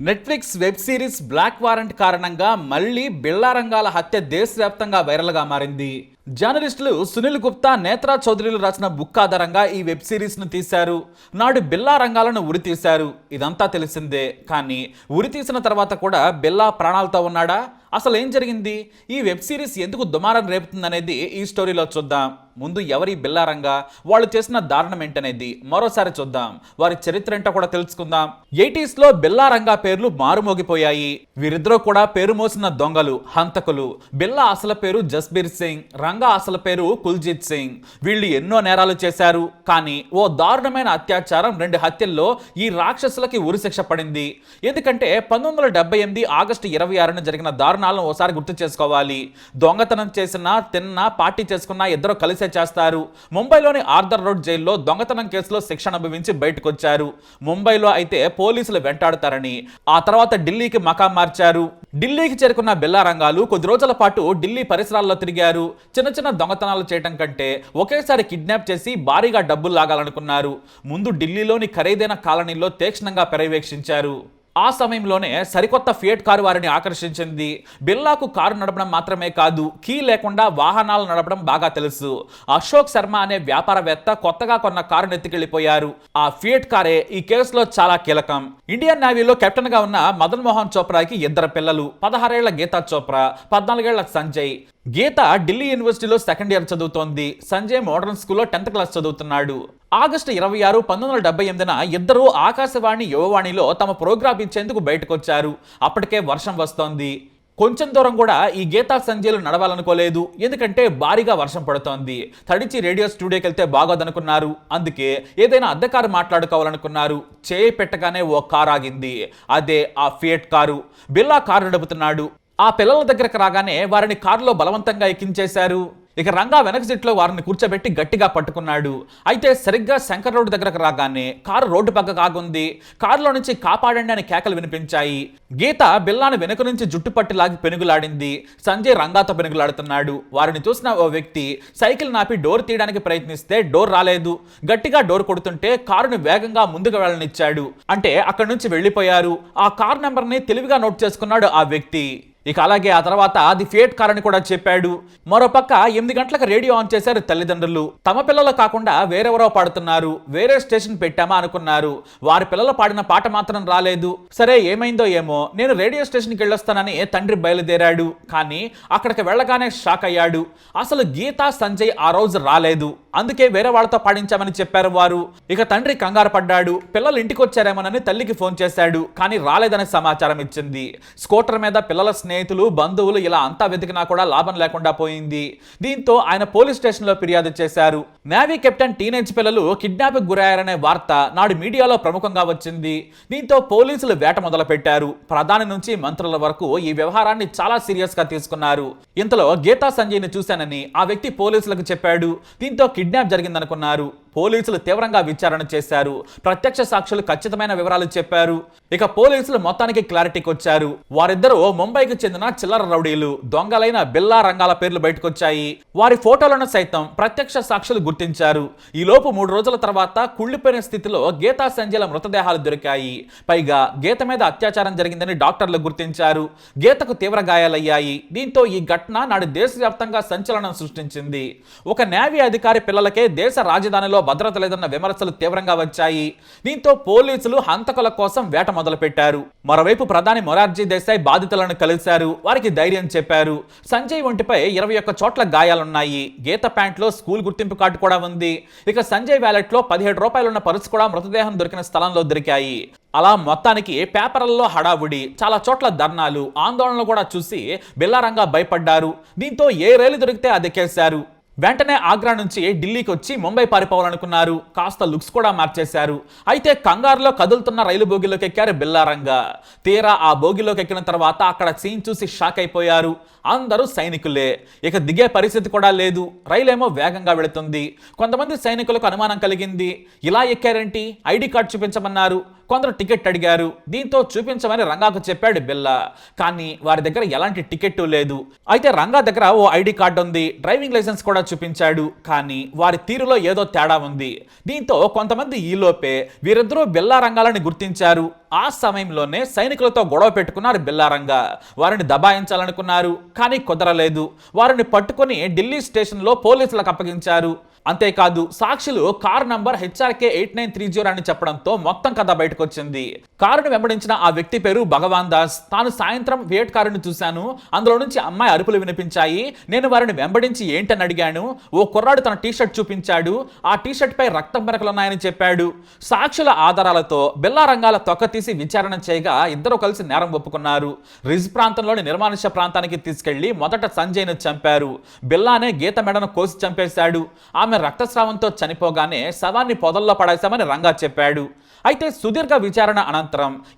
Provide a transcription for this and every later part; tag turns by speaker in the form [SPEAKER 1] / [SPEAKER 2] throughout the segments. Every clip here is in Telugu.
[SPEAKER 1] Netflix web series black warrant కారణంగా మళ్ళీ బిళ్ళా రంగాల హత్య దేశవ్యాప్తంగా వైరల్గా మారింది. జర్నలిస్టులు సునీల్ గుప్తా నేత్రా చౌదరిలు రాసిన బుక్ ఆధారంగా ఈ వెబ్ సిరీస్ను తీశారు. నాడు బిల్లా రంగాలను ఉరి తీశారు. ఇదంతా తెలిసిందే. కానీ ఉరి తీసిన తర్వాత కూడా బిల్లా ప్రాణాలతో ఉన్నాడా? అసలు ఏం జరిగింది? ఈ వెబ్ సిరీస్ ఎందుకు దుమారం రేపుతుందనేది ఈ స్టోరీలో చూద్దాం. ముందు ఎవరి బిల్లారంగా వాళ్ళు చేసిన దారుణం ఏంటనేది మరోసారి చూద్దాం. వారి చరిత్ర ఏంటో కూడా తెలుసుకుందాం. ఎయిటీస్లో బిల్లారంగా పేర్లు మారుమోగిపోయాయి. వీరిద్దరూ కూడా పేరు మోసిన దొంగలు హంతకులు. బిల్లా అసలు పేరు జస్బీర్ సింగ్ రంగా అసలు పేరు కుల్జీత్ సింగ్. వీళ్ళు ఎన్నో నేరాలు చేశారు. కానీ ఓ దారుణమైన అత్యాచారం రెండు హత్యల్లో ఈ రాక్షసులకి ఉరిశిక్ష పడింది. ఎందుకంటే పంతొమ్మిది వందల డెబ్బై ఎనిమిది ఆగస్టు ఇరవై ఆరున జరిగిన దారుణాలను ఓసారి గుర్తు చేసుకోవాలి. దొంగతనం చేసిన తిన్న పార్టీ చేసుకున్న ఇద్దరు కలిసి చేస్తారు. ముంబైలోని ఆర్థర్ రోడ్ జైల్లో దొంగతనం కేసులో శిక్షణ అనుభవించి బయటకు వచ్చారు ముంబైలో అయితే పోలీసులు వెంటాడతారని ఆ తర్వాత ఢిల్లీకి మకాం మార్చారు. ఢిల్లీకి చేరుకున్న బిల్లా రంగాలు కొద్ది రోజుల పాటు ఢిల్లీ పరిసరాల్లో తిరిగారు. చిన్న చిన్న దొంగతనాలు చేయటం కంటే ఒకేసారి కిడ్నాప్ చేసి భారీగా డబ్బులు లాగాలనుకున్నారు. ముందు ఢిల్లీలోని ఖరీదైన కాలనీలో తీక్షణంగా పర్యవేక్షించారు. ఆ సమయంలోనే సరికొత్త ఫియట్ కారు వారిని ఆకర్షించింది. బిర్లాకు కారు నడపడం మాత్రమే కాదు కీ లేకుండా వాహనాలు నడపడం బాగా తెలుసు. అశోక్ శర్మ అనే వ్యాపారవేత్త కొత్తగా కొన్న కారును ఎత్తుకెళ్ళిపోయారు ఆ ఫియట్ కారే ఈ కేసులో చాలా కీలకం. ఇండియన్ నేవీలో కెప్టెన్గా ఉన్న మదన్ మోహన్ చోప్రాకి ఇద్దరు పిల్లలు పదహారేళ్ళ గీతా చోప్రా పద్నాలుగేళ్ళ సంజయ్. గీత ఢిల్లీ యూనివర్సిటీలో సెకండ్ ఇయర్ చదువుతోంది. సంజయ్ మోడర్న్ స్కూల్లో టెన్త్ క్లాస్ చదువుతున్నాడు. ఆగస్టు ఇరవై ఆరు పంతొమ్మిది వందల డెబ్బై ఎనిమిదిన ఇద్దరు ఆకాశవాణి యువవాణిలో తమ ప్రోగ్రాం ఇచ్చేందుకు బయటకొచ్చారు. అప్పటికే వర్షం వస్తోంది. కొంచెం దూరం కూడా ఈ గీతా సంజయ్లు నడవాలనుకోలేదు. ఎందుకంటే భారీగా వర్షం పడుతోంది. తడిచి రేడియో స్టూడియోకి వెళ్తే బాగోదనుకున్నారు. అందుకే ఏదైనా అద్దె కారు మాట్లాడుకోవాలనుకున్నారు. చేయి పెట్టగానే ఓ కారు ఆగింది. అదే ఆ ఫియట్ కారు. బిల్లా కారు నడుపుతున్నాడు. ఆ పిల్లల దగ్గరకు రాగానే వారిని కారులో బలవంతంగా ఎక్కించేశారు. ఇక రంగా వెనక సీట్లో వారిని కూర్చోబెట్టి గట్టిగా పట్టుకున్నాడు. అయితే సరిగ్గా శంకర్ రోడ్డు దగ్గరకు రాగానే కారు రోడ్డు పక్క కాగుంది కారులో నుంచి కాపాడండి అని కేకలు వినిపించాయి. గీత బిల్లాను వెనుక నుంచి జుట్టు పట్టి లాగి పెనుగులాడింది. సంజయ్ రంగాతో పెనుగులాడుతున్నాడు. వారిని చూసిన ఓ వ్యక్తి సైకిల్ నాపి డోర్ తీయడానికి ప్రయత్నిస్తే డోర్ రాలేదు. గట్టిగా డోర్ కొడుతుంటే కారుని వేగంగా ముందుకు వెళ్ళనిచ్చాడు. అంటే అక్కడి నుంచి వెళ్ళిపోయారు. ఆ కార్ నెంబర్ని తెలివిగా నోట్ చేసుకున్నాడు ఆ వ్యక్తి. ఇక అలాగే ఆ తర్వాత అది ఫేట్ కార్ అని కూడా చెప్పాడు. మరోపక్క ఎనిమిది గంటలకు రేడియో ఆన్ చేశారు తల్లిదండ్రులు. తమ పిల్లలు కాకుండా వేరెవరో పాడుతున్నారు. వేరే స్టేషన్ పెట్టామా అనుకున్నారు. వారి పిల్లలు పాడిన పాట మాత్రం రాలేదు. సరే ఏమైందో ఏమో. నేను రేడియో స్టేషన్కి వెళ్ళొస్తానని తండ్రి బయలుదేరాడు. కానీ అక్కడికి వెళ్ళగానే షాక్ అయ్యాడు. అసలు గీతా సంజయ్ ఆ రోజు రాలేదు. అందుకే వేరే వాళ్ళతో పాడించామని చెప్పారు వారు. ఇక తండ్రి కంగారు పడ్డాడు. పిల్లలు ఇంటికి వచ్చారేమోనని తల్లికి ఫోన్ చేశాడు. కానీ రాలేదనే సమాచారం ఇచ్చింది. స్కూటర్ మీద పిల్లల స్నేహితులు బంధువులు ఇలా అంతా వెతికినా కూడా లాభం లేకుండా పోయింది. దీంతో ఆయన పోలీస్ స్టేషన్లో ఫిర్యాదు చేశారు. నేవీ కెప్టెన్ టీనేజ్ పిల్లలు కిడ్నాప్ గురయ్యారనే వార్త నాడు మీడియాలో ప్రముఖంగా వచ్చింది. దీంతో పోలీసులు వేట మొదలు పెట్టారు ప్రధాని నుంచి మంత్రుల వరకు ఈ వ్యవహారాన్ని చాలా సీరియస్గా తీసుకున్నారు. ఇంతలో గీతా సంజయ్ని చూశానని ఆ వ్యక్తి పోలీసులకు చెప్పాడు. దీంతో కిడ్నాప్ జరిగిందనుకున్నారు. పోలీసులు తీవ్రంగా విచారణ చేశారు. ప్రత్యక్ష సాక్షులు ఖచ్చితమైన వివరాలు చెప్పారు. ఇక పోలీసులు మొత్తానికి క్లారిటీకి వచ్చారు. వారిద్దరూ ముంబైకి చెందిన చిల్లర రౌడీలు దొంగలైన బిల్లా రంగాల పేర్లు బయటకొచ్చాయి. వారి ఫోటోలను సైతం ప్రత్యక్ష సాక్షులు గుర్తించారు. ఈలోపు మూడు రోజుల తర్వాత కుళ్ళిపోయిన స్థితిలో గీతా సంజయ్ల మృతదేహాలు దొరికాయి. పైగా గీత మీద అత్యాచారం జరిగిందని డాక్టర్లు గుర్తించారు. గీతకు తీవ్ర గాయాలయ్యాయి. దీంతో ఈ ఘటన నాడు దేశవ్యాప్తంగా సంచలనం సృష్టించింది. ఒక నేవీ అధికారి పిల్లలకే దేశ రాజధానిలో భద్రత లేదన్న విమర్శలు తీవ్రంగా వచ్చాయి. దీంతో పోలీసులు హంతకుల కోసం వేట మొదలుపెట్టారు. మరోవైపు ప్రధాని మొరార్జీ దేశాయ్ బాధితులను కలిశారు. వారికి ధైర్యం చెప్పారు. సంజయ్ ఒంటిపై ఇరవై ఒక్క చోట్ల గాయాలున్నాయి. గీత ప్యాంట్లో స్కూల్ గుర్తింపు కార్డు కూడా ఉంది. ఇక సంజయ్ వ్యాలెట్లో పదిహేడు రూపాయలున్న పరుసు కూడా మృతదేహం దొరికిన స్థలంలో దొరికాయి. అలా మొత్తానికి పేపర్లలో హడావుడి చాలా చోట్ల ధర్నాలు ఆందోళనలు కూడా చూసి బిల్లారంగా భయపడ్డారు. దీంతో ఏ రైలు దొరికితే అదిక్కేశారు వెంటనే ఆగ్రా నుంచి ఢిల్లీకి వచ్చి ముంబై పారిపోవాలనుకున్నారు. కాస్త లుక్స్ కూడా మార్చేశారు. అయితే కంగారులో కదులుతున్న రైలు బోగిలోకి ఎక్కారు బిల్లారంగా. తీరా ఆ బోగిలోకి ఎక్కిన తర్వాత అక్కడ సీన్ చూసి షాక్ అయిపోయారు. అందరూ సైనికులే. ఇక దిగే పరిస్థితి కూడా లేదు. రైలేమో వేగంగా వెళుతుంది. కొంతమంది సైనికులకు అనుమానం కలిగింది. ఇలా ఎక్కారేంటి? ID card చూపించమన్నారు. కొందరు టికెట్ అడిగారు. దీంతో చూపించమని రంగాకు చెప్పాడు బిల్లా కానీ వారి దగ్గర ఎలాంటి టికెట్ లేదు. అయితే రంగా దగ్గర ఓ ఐడి కార్డు ఉంది. డ్రైవింగ్ లైసెన్స్ కూడా చూపించాడు. కానీ వారి తీరులో ఏదో తేడా ఉంది. దీంతో కొంతమంది ఈలోపే వీరిద్దరూ బిల్లా రంగాలని గుర్తించారు. ఆ సమయంలోనే సైనికులతో గొడవ పెట్టుకున్నారు బిల్లారంగా. వారిని దబాయించాలనుకున్నారు కానీ కుదరలేదు. వారిని పట్టుకొని ఢిల్లీ స్టేషన్లో పోలీసులకు అప్పగించారు. అంతేకాదు సాక్షులు car number HRK eight nine three zero అని చెప్పడంతో మొత్తం కథ బయటకు వచ్చింది కారును వెంబడించిన ఆ వ్యక్తి పేరు భగవాన్ దాస్. తాను సాయంత్రం వేట్ కారుని చూశాను. అందులో నుంచి అమ్మాయి అరుపులు వినిపించాయి. నేను వారిని వెంబడించి ఏంటని అడిగాను. ఓ కుర్రాడు తన టీషర్ట్ చూపించాడు. ఆ టీషర్ట్ పై రక్తం మెరకలున్నాయని చెప్పాడు. సాక్షుల ఆధారాలతో బిల్లా రంగాల తొక్క తీసి విచారణ చేయగా ఇద్దరు కలిసి నేరం ఒప్పుకున్నారు. రిజ్ ప్రాంతంలోని నిర్మానుష్య ప్రాంతానికి తీసుకెళ్ళి మొదట సంజయ్ను చంపారు. బిల్లానే గీత మెడను కోసి చంపేశాడు. ఆమె రక్తస్రావంతో చనిపోగానే శవాన్ని పొదల్లో పడేశామని రంగా చెప్పాడు. అయితే సుదీర్ఘ విచారణ అనంతరం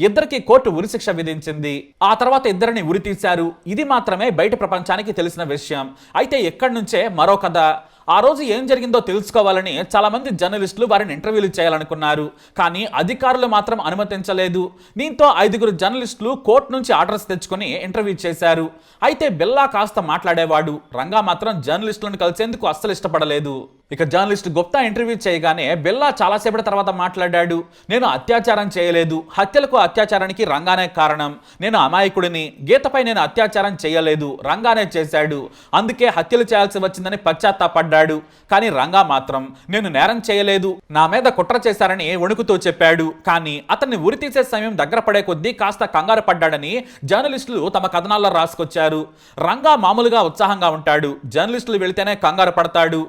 [SPEAKER 1] ఇద్దరికి కోర్టు ఉరిశిక్ష విధించింది. ఆ తర్వాత ఇద్దరిని ఉరి తీశారు. ఇది మాత్రమే బయట ప్రపంచానికి తెలిసిన విషయం. అయితే ఎక్కడి నుంచే మరో కథ. ఆ రోజు ఏం జరిగిందో తెలుసుకోవాలని చాలామంది జర్నలిస్టులు వారిని ఇంటర్వ్యూలు చేయాలనుకున్నారు. కానీ అధికారులు మాత్రం అనుమతించలేదు. దీంతో ఐదుగురు జర్నలిస్టులు కోర్టు నుంచి ఆర్డర్స్ తెచ్చుకొని ఇంటర్వ్యూ చేశారు. అయితే బిల్లా కాస్త మాట్లాడేవాడు. రంగా మాత్రం జర్నలిస్టులను కలిసేందుకు అస్సలు ఇష్టపడలేదు. ఇక జర్నలిస్ట్ గుప్తా ఇంటర్వ్యూ చేయగానే బిల్లా చాలాసేపటి తర్వాత మాట్లాడాడు. నేను అత్యాచారం చేయలేదు. హత్యలకు అత్యాచారానికి రంగానే కారణం. నేను అమాయకుడిని. గీతపై నేను అత్యాచారం చేయలేదు. రంగానే చేశాడు. అందుకే హత్యలు చేయాల్సి వచ్చిందని పశ్చాత్తాపడ్డాడు. కానీ రంగా మాత్రం నేను నేరం చేయలేదు. నా మీద కుట్ర చేశారని వణుకుతూ చెప్పాడు. కానీ అతన్ని ఉరి తీసే సమయం దగ్గర పడే కొద్దీ కాస్త కంగారు పడ్డాడని జర్నలిస్టులు తమ కథనాల్లో రాసుకొచ్చారు. రంగా మామూలుగా ఉత్సాహంగా ఉంటాడు. జర్నలిస్టులు వెళితేనే కంగారు పడతాడు.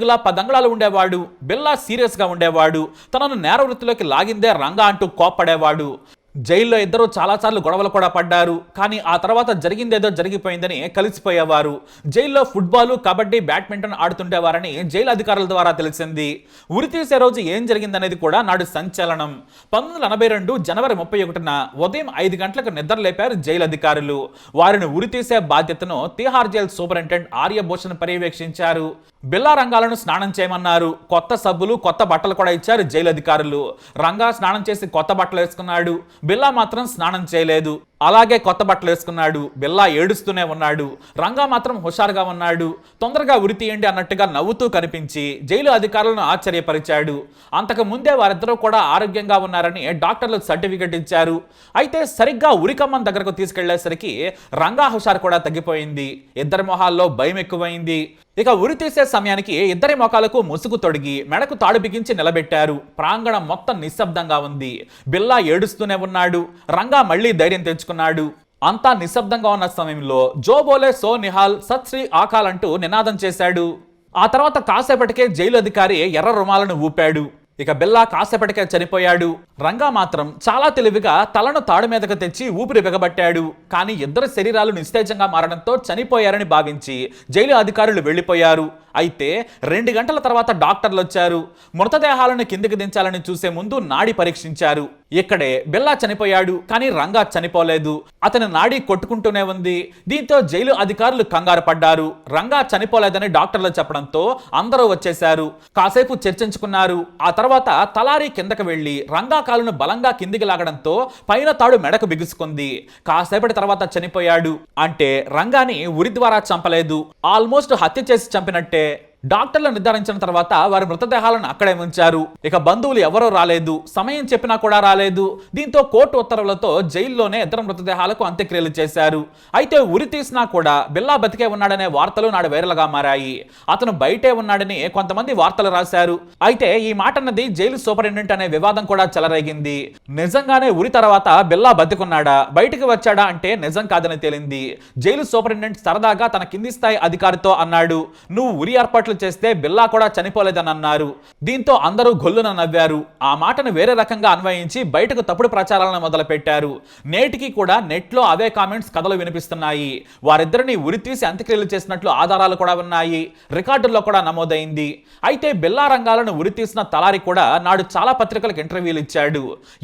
[SPEAKER 1] ఐదడుగుల పదంగళాలు ఉండేవాడు బిల్లా సీరియస్గా ఉండేవాడు తనను నేర వృత్తిలోకి లాగిందే రంగా అంటూ కోప్పడేవాడు. జైల్లో ఇద్దరు చాలాసార్లు గొడవలు కూడా పడ్డారు కానీ ఆ తర్వాత జరిగిందేదో జరిగిపోయిందని కలిసిపోయేవారు. జైల్లో ఫుట్బాల్ కబడ్డీ బ్యాడ్మింటన్ ఆడుతుండేవారని జైలు అధికారుల ద్వారా తెలిసింది. ఉరి తీసే రోజు ఏం జరిగిందనేది కూడా నాడు సంచలనం. పంతొమ్మిది ఎనభై రెండు జనవరి ముప్పై ఒకటిన ఉదయం ఐదు గంటలకు నిద్ర లేపారు జైలు అధికారులు. వారిని ఉరి తీసే బాధ్యతను తిహార్ జైల్ సూపరింటెండెంట్ ఆర్యభూషణ్ పర్యవేక్షించారు. బిల్లా రంగాలను స్నానం చేయమన్నారు. కొత్త సబ్బులు కొత్త బట్టలు కూడా ఇచ్చారు జైలు అధికారులు. రంగా స్నానం చేసి కొత్త బట్టలు వేసుకున్నాడు. బిల్లా మాత్రం స్నానం చేయలేదు. అలాగే కొత్త బట్టలు వేసుకున్నాడు బిల్లా ఏడుస్తూనే ఉన్నాడు రంగా మాత్రం హుషారుగా ఉన్నాడు తొందరగా ఉరి తీయండి అన్నట్టుగా నవ్వుతూ కనిపించి జైలు అధికారులను ఆశ్చర్యపరిచాడు. అంతకు ముందే వారిద్దరూ కూడా ఆరోగ్యంగా ఉన్నారని డాక్టర్లు సర్టిఫికెట్ ఇచ్చారు. అయితే సరిగ్గా ఉరికమ్మం దగ్గరకు తీసుకెళ్ళేసరికి రంగా హుషారు కూడా తగ్గిపోయింది. ఇద్దరి మొహాల్లో భయం ఎక్కువైంది. ఇక ఉరి తీసే సమయానికి ఇద్దరి మొఖాలకు ముసుగు తొడిగి మెడకు తాడు బిగించి నిలబెట్టారు. ప్రాంగణం మొత్తం నిశ్శబ్దంగా ఉంది. బిల్లా ఏడుస్తూనే ఉన్నాడు. రంగా మళ్ళీ ధైర్యం తెచ్చుకున్నాడు అంతా నిశ్శబ్దంగా ఉన్న సమయంలో జోబోలే సో నిహాల్ సత్ శ్రీ ఆకాల్ అంటూ నినాదం చేశాడు. ఆ తర్వాత కాసేపటికే జైలు అధికారి ఎర్ర రుమాలను ఊపాడు. ఇక బిల్లా కాసేపటికే చనిపోయాడు. రంగా మాత్రం చాలా తెలివిగా తలను తాడు మీదకు తెచ్చి ఊపిరి బిగబట్టాడు. కానీ ఇద్దరు శరీరాలు నిస్తేజంగా మారడంతో చనిపోయారని భావించి జైలు అధికారులు వెళ్ళిపోయారు. అయితే రెండు గంటల తర్వాత డాక్టర్లు వచ్చారు. మృతదేహాలను కిందికి దించాలని చూసే ముందు నాడి పరీక్షించారు. ఇక్కడే బిల్లా చనిపోయాడు కానీ రంగా చనిపోలేదు. అతని నాడి కొట్టుకుంటూనే ఉంది. దీంతో జైలు అధికారులు కంగారు పడ్డారు. రంగా చనిపోలేదని డాక్టర్లు చెప్పడంతో అందరూ వచ్చేశారు. కాసేపు చర్చించుకున్నారు. ఆ తర్వాత తలారి కిందకి వెళ్ళి రంగా కాలును బలంగా కిందికి లాగడంతో పైన తాడు మెడకు బిగుసుకుంది. కాసేపటి తర్వాత చనిపోయాడు. అంటే రంగాని ఉరి ద్వారా చంపలేదు. ఆల్మోస్ట్ హత్య చేసి చంపినట్టే డాక్టర్లు నిర్ధారించిన తర్వాత వారి మృతదేహాలను అక్కడే ఉంచారు ఇక బంధువులు ఎవరూ రాలేదు. సమయం చెప్పినా కూడా రాలేదు. దీంతో కోర్టు ఉత్తర్వులతో జైల్లోనే ఇద్దరు మృతదేహాలకు అంత్యక్రియలు చేశారు. అయితే ఉరి తీసినా కూడా బిల్లా బతికే ఉన్నాడనే వార్తలు నాడు వైరల్గా మారాయి. అతను బయటే ఉన్నాడని కొంతమంది వార్తలు రాశారు. అయితే ఈ మాట అన్నది జైలు సూపరింటెండెంట్ అనే వివాదం కూడా చెలరేగింది. నిజంగానే ఉరి తర్వాత బిల్లా బతికున్నాడా? బయటికి వచ్చాడా అంటే నిజం కాదని తేలింది. జైలు సూపరింటెండెంట్ సరదాగా తన కింది స్థాయి అధికారితో అన్నాడు. నువ్వు ఉరి ఏర్పాట్లు చేస్తే బిల్లా కూడా చనిపోలేదని అన్నారు దీంతో అందరూ గొల్లున నవ్వారు. ఆ మాటను వేరే రకంగా అన్వయించి బయటకు తప్పుడు ప్రచారాలను మొదలుపెట్టారు. నేటికి కూడా నెట్లో అవే కామెంట్స్ కథలు వినిపిస్తున్నాయి. వారిద్దరిని ఉరితీసి అంత్యక్రియలు చేసినట్లు ఆధారాలు కూడా ఉన్నాయి. రికార్డుల్లో కూడా నమోదైంది. అయితే బిల్లా రంగాలను ఉరితీసిన తలారి కూడా నాడు చాలా పత్రికలకు ఇంటర్వ్యూలు ఇచ్చాడు.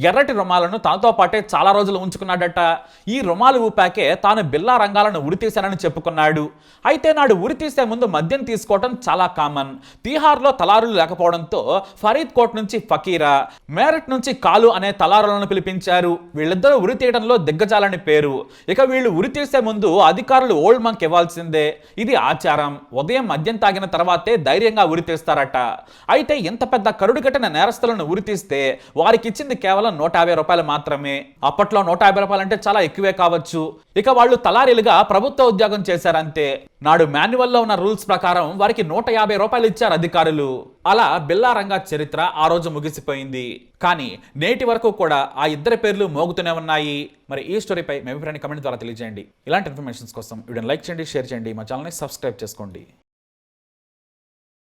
[SPEAKER 1] ఎర్రటి రుమాలను తనతో పాటే చాలా రోజులు ఉంచుకున్నాడట. ఈ రుమాలు ఊపాకే తాను బిల్లా రంగాలను ఉరితీశానని చెప్పుకున్నాడు. అయితే నాడు ఉరి తీసే ముందు మద్యం తీసుకోవటం చాలా చాలా కామన్ తీహార్లో తలారులు లేకపోవడంతో ఫరీద్ కోట్ నుంచి ఫకీరా మేరట్ నుంచి కాలు అనే తలారులను పిలిపించారు. వీళ్ళిద్దరూ ఉరి తీయడంలో దిగ్గజాలని పేరు. ఇక వీళ్ళు ఉరి తీసే ముందు అధికారులు ఓల్డ్ మంక్ ఇవ్వాల్సిందే. ఇది ఆచారం. ఉదయం మద్యం తాగిన తర్వాతే ధైర్యంగా ఉరి తీస్తారట. అయితే ఇంత పెద్ద కరుడు కట్టిన నేరస్తులను ఉరి తీస్తే వారికి ఇచ్చింది కేవలం నూట యాభై రూపాయలు మాత్రమే. అప్పట్లో నూట యాభై రూపాయలు అంటే చాలా ఎక్కువే కావచ్చు. ఇక వాళ్ళు తలారీలుగా ప్రభుత్వ ఉద్యోగం చేశారంతే. నాడు మాన్యువల్లో ఉన్న రూల్స్ ప్రకారం వారికి నూట యాభై రూపాయలు ఇచ్చారు అధికారులు. అలా బిల్లారంగా చరిత్ర ఆ రోజు ముగిసిపోయింది. కానీ నేటి వరకు కూడా ఆ ఇద్దరి పేర్లు మోగుతూనే ఉన్నాయి. మరి ఈ స్టోరీపై మీ అభిప్రాయాన్ని కమెంట్ ద్వారా తెలియజేయండి. ఇలాంటి ఇన్ఫర్మేషన్స్ కోసం వీడియోని లైక్ చేయండి షేర్ చేయండి. మా ఛానల్ని సబ్స్క్రైబ్ చేసుకోండి.